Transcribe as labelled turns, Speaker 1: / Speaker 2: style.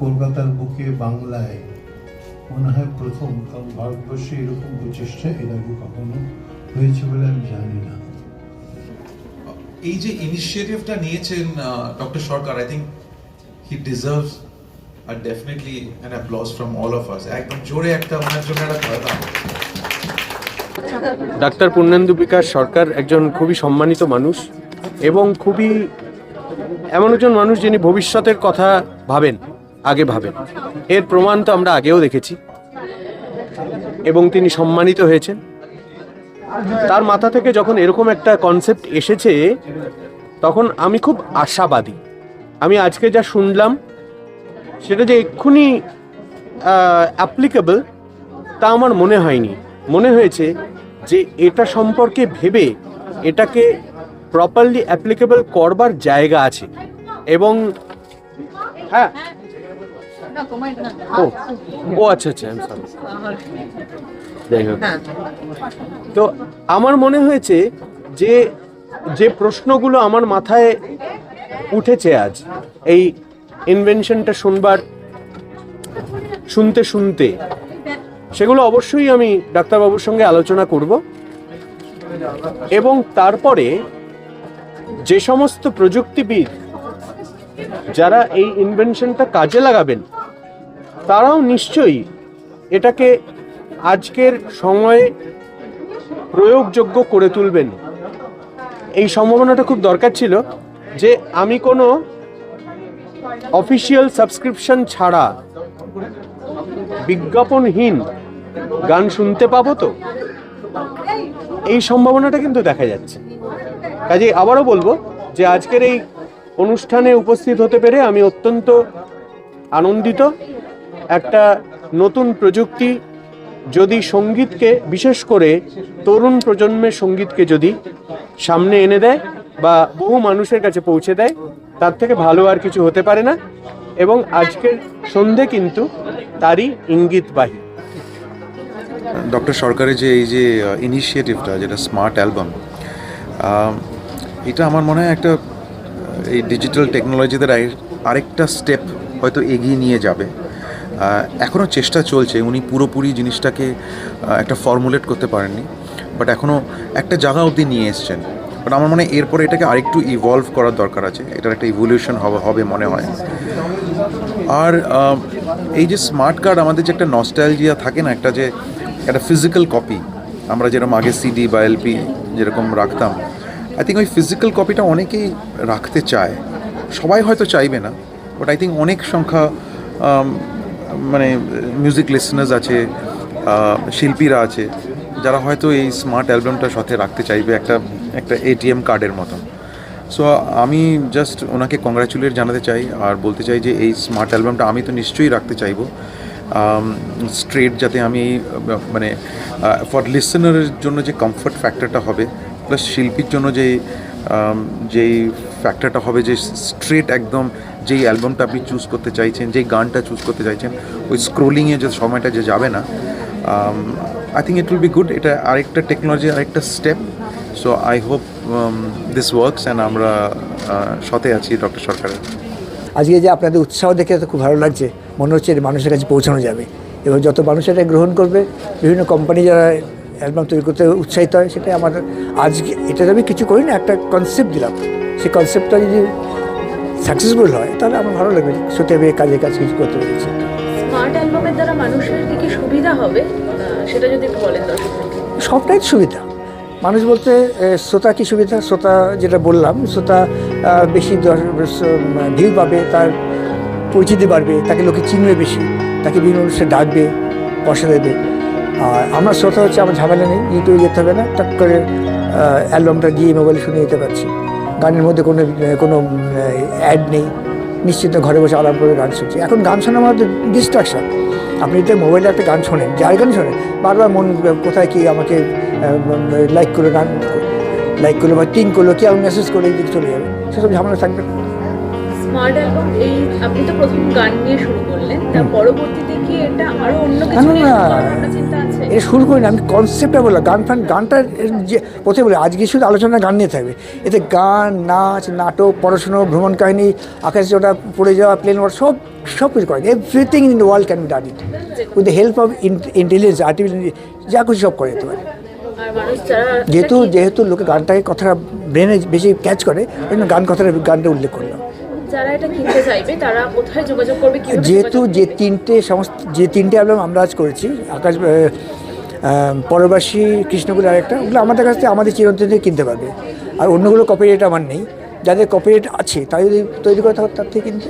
Speaker 1: কলকাতার বুকে বাংলায় মনে হয় প্রথম কারণ ভারতবর্ষে এরকম প্রচেষ্টা এর আগে কখনো হয়েছে বলে আমি জানি না।
Speaker 2: এই যে ইনিশিয়েটিভটা নিয়েছেন doctor Sarkar I think he deserves R definitely an applause from all of us একদম জোরে একটা ওনার জন্য একটা কথা
Speaker 3: ডাক্তার পূর্ণেন্দু বিকাশ সরকার একজন খুবই সম্মানিত মানুষ এবং খুবই এমন একজন মানুষ যিনি ভবিষ্যতের কথা ভাবেন, আগে ভাবেন। এর প্রমাণ তো আমরা আগেও দেখেছি। এবং তিনি সম্মানিত হয়েছেন। তার মাথা থেকে যখন এরকম একটা কনসেপ্ট এসেছে, তখন আমি খুব আশাবাদী। আমি আজকে যা শুনলাম, সেটা যে এক্ষুনি অ্যাপ্লিকেবল তা আমার মনে হয়নি। মনে হয়েছে যে এটা সম্পর্কে ভেবে এটাকে প্রপারলি অ্যাপ্লিকেবল করবার জায়গা আছে। এবং হ্যাঁ। ও ও আচ্ছা আচ্ছা যাই হোক। তো আমার মনে হয়েছে যে যে প্রশ্নগুলো আমার মাথায় উঠেছে আজ, এই ইনভেনশনটা শুনবার, শুনতে শুনতে, সেগুলো অবশ্যই আমি ডাক্তারবাবুর সঙ্গে আলোচনা করব। এবং তারপরে যে সমস্ত প্রযুক্তিবিদ যারা এই ইনভেনশনটা কাজে লাগাবেন, তারাও নিশ্চয়ই এটাকে আজকের সময়ে প্রয়োগযোগ্য করে তুলবেন। এই সম্ভাবনাটা খুব দরকার ছিল যে আমি কোনো অফিসিয়াল সাবস্ক্রিপশন ছাড়া বিজ্ঞাপনহীন গান শুনতে পাবো তো? এই সম্ভাবনাটা কিন্তু দেখা যাচ্ছে। কাজে আবারও বলব যে আজকের এই অনুষ্ঠানে উপস্থিত হতে পেরে আমি অত্যন্ত আনন্দিত। একটা নতুন প্রযুক্তি যদি সঙ্গীতকে, বিশেষ করে তরুণ প্রজন্মের সঙ্গীতকে যদি সামনে এনে দেয় বা বহু মানুষের কাছে পৌঁছে দেয়, তার থেকে ভালো আর কিছু হতে পারে না। এবং আজকের সন্ধে কিন্তু তারই ইঙ্গিতবাহী।
Speaker 4: ডক্টর সরকারের যে এই যে ইনিশিয়েটিভটা যেটা স্মার্ট অ্যালবাম এটা আমার মনে হয় একটা এই ডিজিটাল টেকনোলজিতে আরেকটা স্টেপ হয়তো এগিয়ে নিয়ে যাবে। এখনও চেষ্টা চলছে, উনি পুরোপুরি জিনিসটাকে একটা ফর্মুলেট করতে পারেননি বাট এখনও একটা জায়গা অবধি নিয়ে এসছেন। বাট আমার মনে হয় এরপরে এটাকে আরেকটু ইভলভ করার দরকার আছে, এটার একটা ইভলিউশন হবে হবে মনে হয়। আর এই যে স্মার্ট কার্ড আমাদের যে একটা নস্টালজিয়া থাকে না, একটা যে একটা ফিজিক্যাল কপি আমরা যেরকম আগে সিডি বা এলপি যেরকম রাখতাম আই থিঙ্ক ওই ফিজিক্যাল কপিটা অনেকেই রাখতে চায়। সবাই হয়তো চাইবে না বাট আই থিঙ্ক অনেক সংখ্যা মানে মিউজিক লিসনার্স আছে শিল্পীরা আছে, যারা হয়তো এই স্মার্ট অ্যালবামটার সাথে রাখতে চাইবে একটা একটা এটিএম কার্ডের মতন। সো আমি জাস্ট ওনাকে কংগ্রাচুলেট জানাতে চাই আর বলতে চাই যে এই স্মার্ট অ্যালবামটা আমি তো নিশ্চয়ই রাখতে চাইব। স্ট্রেট যাতে আমি মানে ফর লিসনারের জন্য যে কমফর্ট ফ্যাক্টরটা হবে প্লাস শিল্পীর জন্য যে যেই ফ্যাক্টরটা হবে, যে স্ট্রেট একদম যেই অ্যালবামটা আপনি চুজ করতে চাইছেন, যেই গানটা চুজ করতে চাইছেন, ওই স্ক্রোলিংয়ে যে সময়টা যে যাবে না I think it will be good এটা আরেকটা টেকনোলজি আরেকটা step so I hope this works and আমরা সাথে আছি ডক্টর সরকারের।
Speaker 5: আজকে যে আপনাদের উৎসাহ দেখে খুব ভালো লাগছে। মনে হচ্ছে এটা মানুষের কাছে পৌঁছানো যাবে। এবং যত মানুষ এটা গ্রহণ করবে বিভিন্ন কোম্পানি যারা অ্যালবাম তৈরি করতে উৎসাহিত হয় সেটাই আমাদের আজকে এটা আমি কিছু করি না একটা কনসেপ্ট দিলাম। সেই কনসেপ্টটা যদি সাকসেসফুল হয় তাহলে আমার ভালো লাগবে। সত্যি আমি এই কাজে কাজ কিছু করতে পেরেছি।
Speaker 6: স্মার্ট অ্যালবামের দ্বারা মানুষের কি কি সুবিধা হবে? সেটা যদি একটু বলেন
Speaker 5: সবটাই সুবিধা। মানুষ বলতে শ্রোতা কি সুবিধা? শ্রোতা যেটা বললাম শ্রোতা বেশি ভিউ পাবে তার পরিচিতি বাড়বে, তাকে লোকে চিনবে বেশি, তাকে বিভিন্ন অনুষ্ঠানে ডাকবে, পয়সা দেবে। আর আমার শ্রোতা হচ্ছে, আমার ঝামেলা নেই, ইউটিউবে যেতে হবে না টাক করে অ্যালবামটা গিয়ে মোবাইলে শুনে নিতে পারছি। গানের মধ্যে কোনো কোনো অ্যাড নেই। নিশ্চিত ঘরে বসে আরাম করে গান শুনছি। এখন গান শোনা আমাদের ডিস্ট্রাকশন আপনি যদি মোবাইলে একটা গান শোনেন, যার গান শোনেন, বারবার মন কোথায় কি আমাকে লাইক করে গান লাইক করল বা টিং করল, কি মেসেজ করে চলে যাবে। সেসব ঝামেলা থাকবে
Speaker 6: স্মার্ট অ্যালবাম এই আপনি তো প্রথম গান নিয়ে শুরু করলেন। তার পরবর্তীতে কি এটা আরও অন্য কিছু নিয়ে শুরু করার চিন্তা আছে?
Speaker 5: এটা শুরু করি না আমি কনসেপ্টটা বললাম। গান ফান গানটা যে প্রথমে বলি আজকে শুধু আলোচনা গান নিয়ে থাকবে। এতে গান নাচ নাটক পড়াশুনো ভ্রমণ কাহিনী আকাশে ওটা পড়ে যাওয়া প্লেন ওয়ার সব সব কিছু করে everything in the world can done it with the help of intelligence artificial যা কিছু সব করে যেতে পারে। যেহেতু যেহেতু লোকে গানটাকে কথাটা ব্রেনে বেশি ক্যাচ করে ওই জন্য গান কথাটা গানটা উল্লেখ করলাম।
Speaker 6: যারা এটা কিনতে চাইবে তারা কোথায় যোগাযোগ করবে
Speaker 5: যেহেতু যে তিনটে সমস্ত যে তিনটে অ্যালবাম আমরা আজ করেছি আকাশ পরবাসী কৃষ্ণগুলো আরেকটা ওগুলো আমাদের কাছ থেকে আমাদের চিরন্তন কিনতে পারবে। আর অন্যগুলো কপিরাইট আমার নেই। যাদের কপিরাইট আছে তাই যদি তৈরি করে তার থেকে কিনতে।